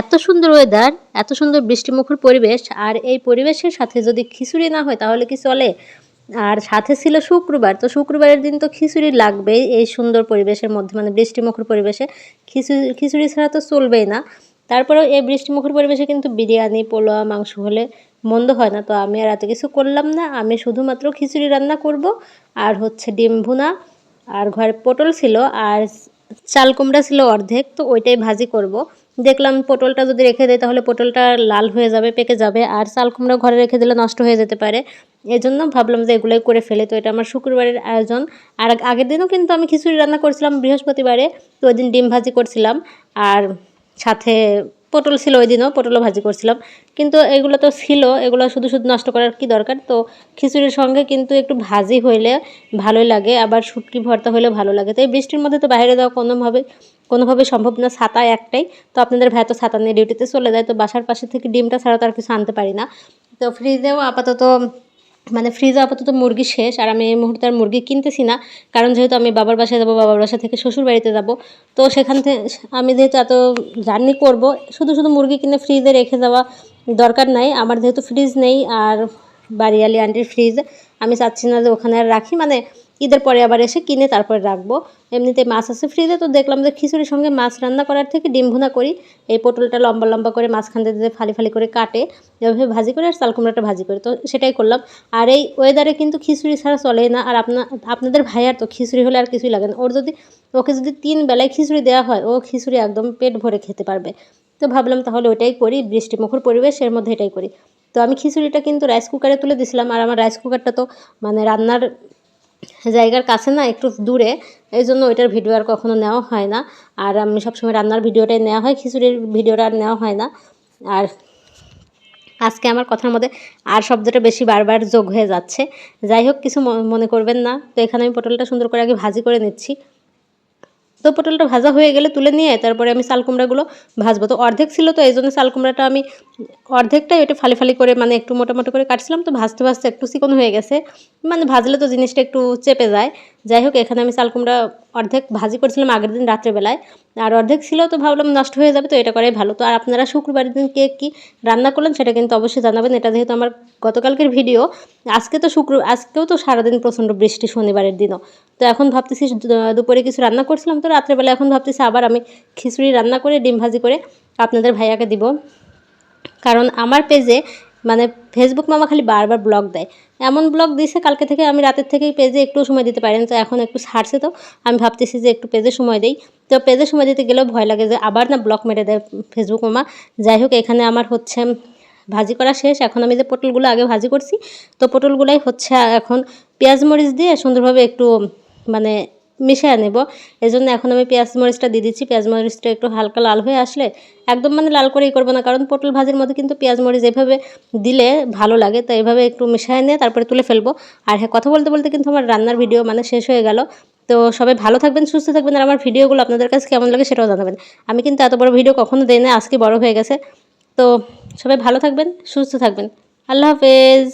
এত সুন্দর ওয়েদার এত সুন্দর বৃষ্টিমুখর পরিবেশ, আর এই পরিবেশের সাথে যদি খিচুড়ি না হয় তাহলে কি চলে? আর সাথে ছিল শুক্রবার, তো শুক্রবারের দিন তো খিচুড়ি লাগবেই এই সুন্দর পরিবেশের মধ্যে মানে বৃষ্টিমুখর পরিবেশে। খিচুড়ি খিচুড়ি ছাড়া তো চলবেই না। তারপরেও এই বৃষ্টিমুখর পরিবেশে কিন্তু বিরিয়ানি পোলোয়া মাংস হলে মন্দ হয় না। তো আমি আর এত কিছু করলাম না। আমি শুধুমাত্র খিচুড়ি রান্না করব। আর হচ্ছে ডিম ভুনা। আর ঘরে পটল ছিল। আর চাল কুমড়া ছিল অর্ধেক, তো ওইটাই ভাজি করব। দেখলাম পটলটা যদি রেখে দেয় তাহলে পটলটা লাল হয়ে যাবে, পেকে যাবে। আর চাল কুমড়া ঘরে রেখে দিলে নষ্ট হয়ে যেতে পারে। এই জন্য ভাবলাম যে এগুলোই করে ফেলে। তো এটা আমার শুক্রবারের আয়োজন। আর আগের দিনও কিন্তু আমি খিচুড়ি রান্না করছিলাম বৃহস্পতিবারে, তো ওই দিন ডিম ভাজি করছিলাম। আর সাথে পটল ছিল ওই দিনও পটলও ভাজি করছিলাম। কিন্তু এগুলো তো ছিল, এগুলো শুধু শুধু নষ্ট করার কি দরকার? তো খিচুড়ির সঙ্গে কিন্তু একটু ভাজি হইলে ভালোই লাগে, আবার শুটকি ভর্তা হইলে ভালো লাগে। তো এই বৃষ্টির মধ্যে তো বাইরে দেওয়া কোনোভাবে কোনোভাবে সম্ভব না, ছাতা একটাই। তো আপনাদের ভাই তো ছাতা নিয়ে ডিউটিতে চলে যায়, তো বাসার পাশে থেকে ডিমটা ছাড়া তো আর কিছু আনতে পারি না। তো ফ্রিজেও আপাতত মানে ফ্রিজে আপাতত মুরগি শেষ আর আমি এই মুহূর্তে আর মুরগি কিনতেছি না। কারণ যেহেতু আমি বাবার বাসায় যাব, বাবার বাসা থেকে শ্বশুর বাড়িতে যাব, তো সেখান থেকে আমি যেহেতু এত জার্নি করব, শুধু শুধু মুরগি কিনে ফ্রিজে রেখে যাওয়া দরকার নাই। আমার যেহেতু ফ্রিজ নেই আর বাড়িয়ালি আন্টির ফ্রিজ আমি চাচ্ছি না যে ওখানে আর রাখি। মানে ঈদের পরে আবার এসে কিনে তারপরে রাখব। এমনিতে মাছ আছে ফ্রিজে তো দেখলাম যে খিচুড়ির সঙ্গে মাছ রান্না করার থেকে ডিম ভুনা করি। এই পটলটা লম্বা লম্বা করে মাঝখান দিয়ে ফালি ফালি করে কাটে। এভাবে ভাজি করে আর চাল কুমড়াটা ভাজি করে, তো সেটাই করলাম। আর এই ওয়েদারে কিন্তু খিচুড়ি ছাড়া চলেই না। আর আপনা আপনাদের ভাইয়ার তো খিচুড়ি হলে আর কিছুই লাগে না। ওর যদি ওকে যদি তিন বেলায় খিচুড়ি দেওয়া হয়, ও খিচুড়ি একদম পেট ভরে খেতে পারবে। তো ভাবলাম তাহলে ওটাই করি, বৃষ্টিমুখর পরিবেশ, এর মধ্যে এটাই করি। তো আমি খিচুড়িটা কিন্তু রাইস কুকারে তুলে দিছিলাম। আর আমার রাইস কুকারটা তো মানে রান্নার জায়গার কাছে না একটু দূরে এই জন্য ওইটার ভিডিও আর কখনও নেওয়া হয় না। আর আমি সবসময় রান্নার ভিডিওটাই নেওয়া হয়, খিচুড়ির ভিডিওটা আর নেওয়া হয় না। আর আজকে আমার কথার মধ্যে আর শব্দটা বেশি বারবার যোগ হয়ে যাচ্ছে। যাই হোক, কিছু মনে করবেন না। তো এখানে আমি পটলটা সুন্দর করে আগে ভাজি করে নিচ্ছি। তো পটলটা ভাজা হয়ে গেলে তুলে নিয়ে তারপরে আমি শাল কুমড়াগুলো ভাজবো। তো অর্ধেক ছিল তো এই জন্য শাল কুমড়াটা আমি অর্ধেকটাই ওটা ফালি ফালি করে মানে একটু মোটামোটো করে কাটছিলাম। তো ভাজতে ভাজতে একটু চিকন হয়ে গেছে। মানে ভাজলে তো জিনিসটা একটু চেপে যায়। যাই হোক এখানে আমি চাল কুমড়া অর্ধেক ভাজি করছিলাম আগের দিন রাত্রেবেলায়। আর অর্ধেক ছিল তো ভাবলাম নষ্ট হয়ে যাবে, তো এটা করাই ভালো। তো আর আপনারা শুক্রবারের দিন কে কী রান্না করলেন সেটা কিন্তু অবশ্যই জানাবেন। এটা যেহেতু আমার গতকালকের ভিডিও, আজকে তো শুক্র, আজকেও তো সারাদিন প্রচণ্ড বৃষ্টি শনিবারের দিনও। তো এখন ভাবতেছি দুপুরে কিছু রান্না করছিলাম, তো রাত্রেবেলা এখন ভাবতেছি আবার আমি খিচুড়ি রান্না করে, ডিম ভাজি করে আপনাদের ভাইয়াকে দিব। কারণ আমার পেজে মানে ফেসবুক মামা খালি বারবার ব্লগ দেয়। এমন ব্লগ দিয়েছে কালকে থেকে আমি রাতের থেকেই পেজে একটু সময় দিতে পারি তো এখন একটু ছাড়ছে তো। আমি ভাবতেছি যে একটু পেজে সময় দিই। তো পেজে সময় দিতে গেলেও ভয় লাগে যে আবার না ব্লগ মেরে দেয় ফেসবুক মামা। যাই হোক, এখানে আমার হচ্ছে ভাজি করা শেষ। এখন আমি যে পটলগুলো আগে ভাজি করছি, তো পটলগুলাই হচ্ছে এখন পেঁয়াজ মরিচ দিয়ে সুন্দরভাবে একটু মানে মিশিয়ে নেব। জন্য এখন আমি পেঁয়াজ মরিচটা দিয়ে দিচ্ছি। পেঁয়াজ মরিচটা একটু হালকা লাল হয়ে আসলে একদম মানে লাল করেই করব না, কারণ পটল ভাজির মধ্যে কিন্তু পেঁয়াজ মরিচ এভাবে দিলে ভালো লাগে। তো এভাবে একটু মিশিয়ে নিয়ে তারপরে তুলে ফেলব। আর হ্যাঁ কথা বলতে বলতে কিন্তু আমার রান্নার ভিডিও মানে শেষ হয়ে গেল। তো সবাই ভালো থাকবেন, সুস্থ থাকবেন, আর আমার ভিডিওগুলো আপনাদের কাছে কেমন লাগে সেটাও জানাবেন। আমি কিন্তু এত বড় ভিডিও কখনো দিই না আজকে বড় হয়ে গেছে। তো সবাই ভালো থাকবেন, সুস্থ থাকবেন। আল্লাহ হাফেজ।